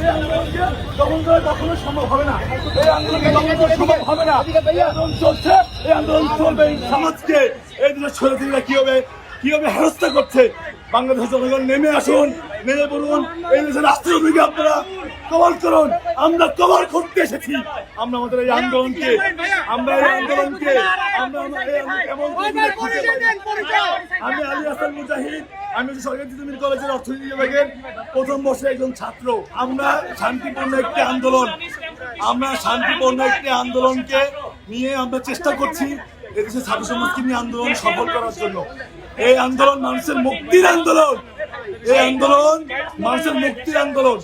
এই আন্দোলনকে সম্ভব হবে না। এই হবে না। এই আন্দোলন চলছে, এই আন্দোলন চলবে এই সমাজকে। এই কীভাবে করছে। নেমে আসুন এই আপনারা আমরা কভার করতে এসেছি। আমরা আমাদের এই আন্দোলনকে আমরা এই আন্দোলনকে আমরা। আমি আলী হাসান মুজাহিদ আমি সরকারি তিতুমির কলেজের অর্থনীতি বিভাগের প্রথম বর্ষের একজন ছাত্র। আমরা শান্তিপূর্ণ একটি আন্দোলন আমরা শান্তিপূর্ণ একটি আন্দোলনকে নিয়ে আমরা চেষ্টা করছি এদেশের ছাত্র সমাজকে নিয়ে আন্দোলন সফল করার জন্য। এই আন্দোলন মানুষের মুক্তির আন্দোলন। এই আন্দোলন মানুষের মুক্তির আন্দোলন।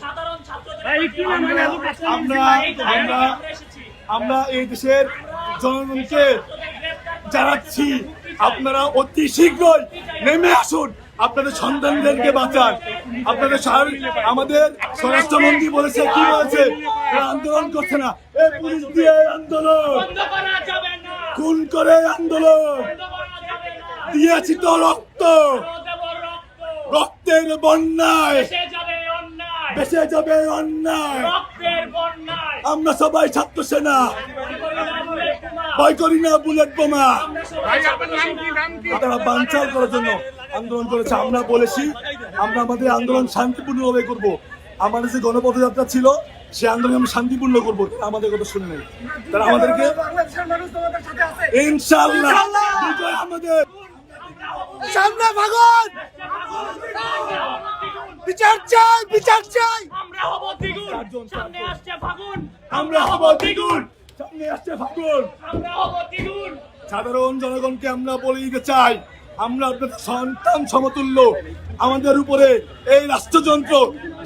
আমরা আমরা আমরা আমরা এই দেশের জনগণকে জানাচ্ছি, আপনারা অতি শীঘ্রই নেমে আসুন। আপনাদের সন্তানদেরকে বাঁচান। আপনাদের সার- আমাদের স্বরাষ্ট্রমন্ত্রী বলেছে, কি বলেছে? আন্দোলন করছে না। এই পুলিশ দিয়ে আন্দোলন। খুন করে আন্দোলন। দিয়েছি তো রক্ত। রক্তের বন্যায়। বেঁচে যাবে অন্যায়। আমরা সবাই ছাত্র সেনা। ভয় করি না বুলেট বোমা। তারা বাঞ্চাল করার জন্য আন্দোলন করেছে। আমরা বলেছি আমরা আমাদের আন্দোলন শান্তিপূর্ণভাবে করব। আমাদের যে গণপথযাত্রা ছিল সে আন্দোলন আমরা শান্তিপূর্ণ করব। আমাদের কথা শুনলেন তারা আমাদেরকে ইনশাল্লাহ আমাদের। সামনে ভাগন! বিচার চাই বিচার চাই! আমরা হব দ্বিগুণ। সামনে আসছে ফাগুন আমরা হব দ্বিগুণ। আসছে ফাগুন। আমরা হব দ্বিগুণ সাধারণ জনগণকে আমরা বলে দিতে চাই আমরা আপনাদের সন্তান সমতুল্য। আমাদের উপরে এই রাষ্ট্রযন্ত্র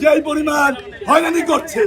যেই পরিমাণ হয়রানি করছে।